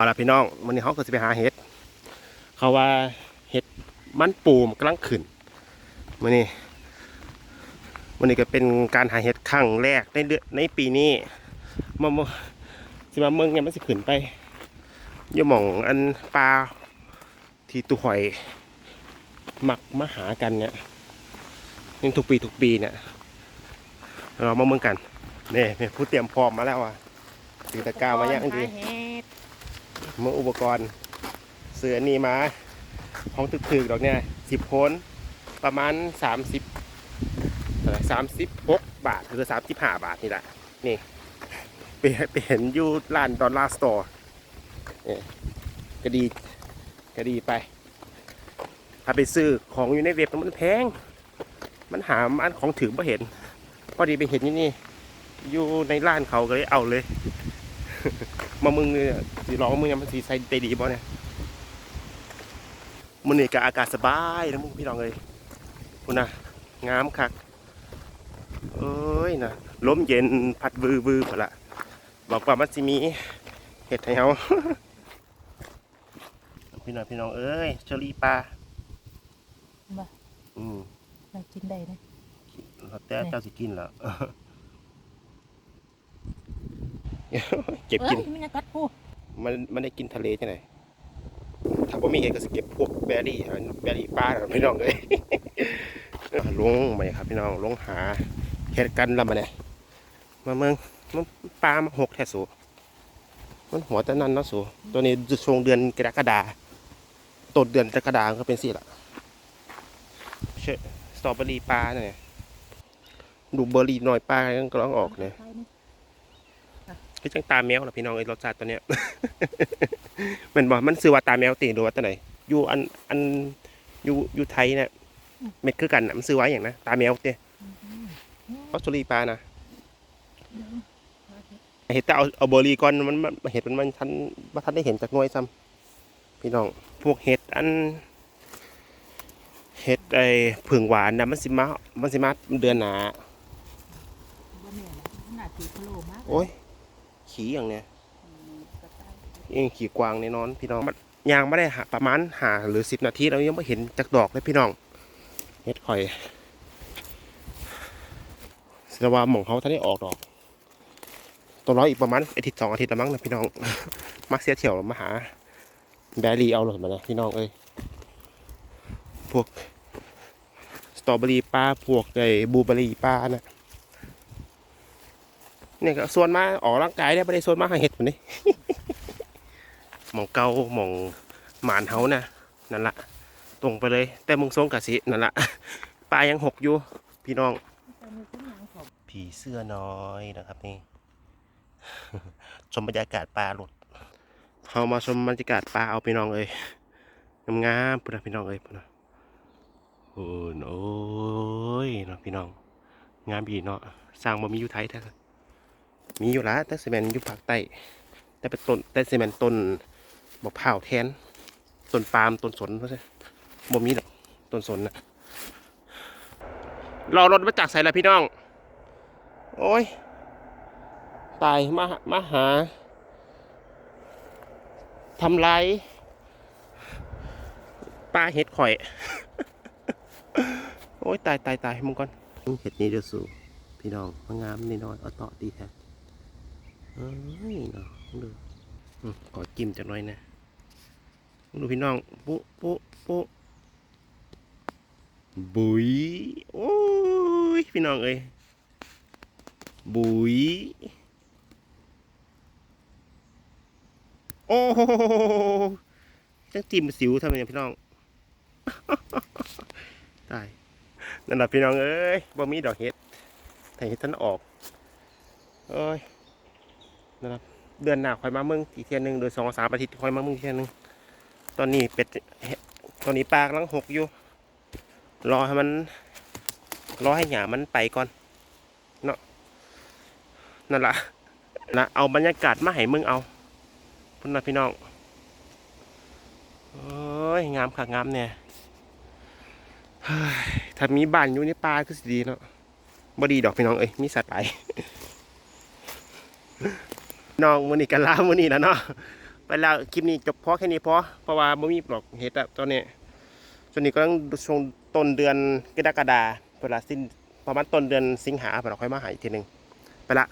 เอาละพี่น้องวันนี้เขาก็จะไปหาเห็ดเขาว่าเห็ดมันปูมกำลังขึ้นวันนี้วันนี้ก็เป็นการหาเห็ดครั้งแรกในเดือนในปีนี้มามสิมาเมืองเนี่ยมันสิขึ้นไปอย่ามองอันปลาที่ตุหอยหมักมาหากันเนี่ยยังทุกปีทุกปีเนี่ยเรามาเมืองกันนี่เนี่ยผู้เตรียมพร้อมมาแล้วอะตีตะกร้ามายังดี มืออุปกรณ์เสือนี่มาห้องตึกๆดอกเนี่ยสิบคนประมาณสามสิบสามสิบหกบาทหรือสามสิบห้าบาทนี่แหละนี่ไปไปเห็นอยู่ร้านดอลลาร์สโตร์เนี่ยก็ดีก็ดีไป ถ้าไปซื้อของอยู่ในเว็บมันแพง มันหาอันของถือมาเห็น พอดีไปเห็นที่นี่อยู่ในร้านเขาก็เลยเอาเลย มามึงเนี่ยสีร้องมึงเนี่ยมันสีใส่ได้ดีบ่เนี่ยมันนี่ก็อากาศสบายนะมึงพี่น้องเลยคุณนะงามคักเอ้ยนะลมเย็นพัดวือวือพอละบอกว่ามันสิมีเห็ดให้เฮาพี่น้องพี่น้องเอ้ยเชอรี่ปลาบ่อืมเรากินได้นะเราแต่เจ้าสิกินแล้ว เก็บกินอ้ยมันจะกัดกูมันมันได้กินทะเลจังไหนถ้าบ่มีเห็ดก็สิเก็บพวกแบรี่อันแบรี่ปลาน่ะพี่น้องเอ้ยลงมาครับพี่น้องลงหาเห็ดกันแล้วมาเนี่ยมาเมืองมันปลามาหกแท้สูมันหัวแต่นั้นเนาะสูตัวนี้ช่วงเดือนกรกฎาต้นเดือนกรกฎาก็เป็นสิล่ะเชอสตรอเบอรี่ปลาเนี่ยดูเบอร์รี่หน่อยปลาก็กำลังออกเนี่ยใช่นี่ คือจังตาแมวล่ะพี่น้องไอ้รสชาติตัวเนี้ยแมันบอกมันซื้อว่าตาแมวตีหรือว่าตัวไหนอยู่อันอันอยู่อยู่ไทยเนี่ยเม็ดคือกันน่ะมันซื้อไว้อย่างนะตาแมวเต้ออสเตรเลียปลานะเห็ดแต่เอาเอาเบอร์รี่ก่อนมันมันเห็ดมันมันทันว่าทันได้เห็นจากหน่วยซ้ำพี่น้องพวกเห็ดอันเห็ดไอ้ผึ่งหวานนะมันสิมามันสิมาเดือนหนาบ่แม่นขนาดตีพะโลมากโอ้ย ขี้อย่างเนี้ยกระต่ายยังขี่กวางแน่นอน พี่น้องมันยางไม่ได้หาประมาณหาหรือสิบนาทีเรายังไม่เห็นจากดอกเลยพี่น้องเฮ็ดข่อยแสดงว่าหม่องเขาท่านได้ออกดอกตัวน้อยอีกประมาณอาทิตย์สองอาทิตย์ละมั้งนะพี่น้องมักเสียเที่ยวมาหาแบรี่เอาเลยมาเลยพี่น้องเอ้ยพวกสตรอเบอรี่ป้าพวกไอ้บลูเบอรี่ป้านะ เนี่ยก็ส่วนมาออกร่างกายได้ไม่ได้ส่วนมาหาเห็ดมันนี่หมองเกาหมองหมานเฮานะนั่นละตรงไปเลย แต่มึงทรงกะสินั่นละปลายังหกอยู่ พี่น้อง ผีเสื้อน้อยนะครับนี่ชมบรรยากาศปลาหลุดเขามาชมบรรยากาศปลาเอาพี่น้องเลยงามๆพุ่นะพี่น้องเลยพุ่นะโอ้ยโอ้ยนะพี่น้อง งามบีเนาะสร้างบ่มีอยู่ไทยแท้ มีอยู่ละแต่ซีเมนอยู่ภาคใต้แต่เป็นต้นแต่ซีเมนต้นบอกเผาแทนต้นปาล์มต้นสนเพราะใช่บ่มีหรอกต้นสนนะรอรถมาจากใส่ละพี่น้อง โอ้ย ตายมามาหาทำไรปลาเห็ดข่อย โอ้ย ตายตายตายมึงก่อนเห็ดนี้เดือดสูพี่น้องมางามนี่น้อยเอาต่อดีแท้ เอ้ยเนาะดูขอจิ้มจักหน่อยนะดูพี่น้อง ปุ๊ปุ๊ปุ๊บุยโอ้ย พี่น้องเอ้ย บุยโอ้โหจังจิ้มสิวทำไมพี่น้องตายนั่นแหละพี่น้องเอ้ยบ่มีดอกเห็ดแต่เห็ดท่านออก เอ้ย นั่นแหละเดือนหน้าคอยมาเมืองอีกเทียนหนึ่งโดยสองสามอาทิตย์คอยมาเมืองอีกเทียนหนึ่งตอนนี้เป็ดตอนนี้ปลากำลังหกอยู่ รอให้มัน รอให้หยามันไปก่อนเนาะนั่นละนะเอาบรรยากาศมาให้มึงเอาพุ่นนะพี่น้องโอ้ยงามค่ะงามเนี่ยถ้ามีบ้านอยู่ในป่าก็สิดีเนาะบ่ดีดอกพี่น้องเอ้ยมีสัตว์ไป น้องมือนี่กันลามือนี่แล้วเนาะไปแล้วคลิปนี้จบพอแค่นี้พอเพราะว่าบ่มีหรอกเห็ดอะตอนนี้ตอนนี้ก็ต้องช่วงต้นเดือนกรกฎาเวลาสิ้นประมาณต้นเดือนสิงหาเราค่อยมาหาอีกทีหนึ่งไปละ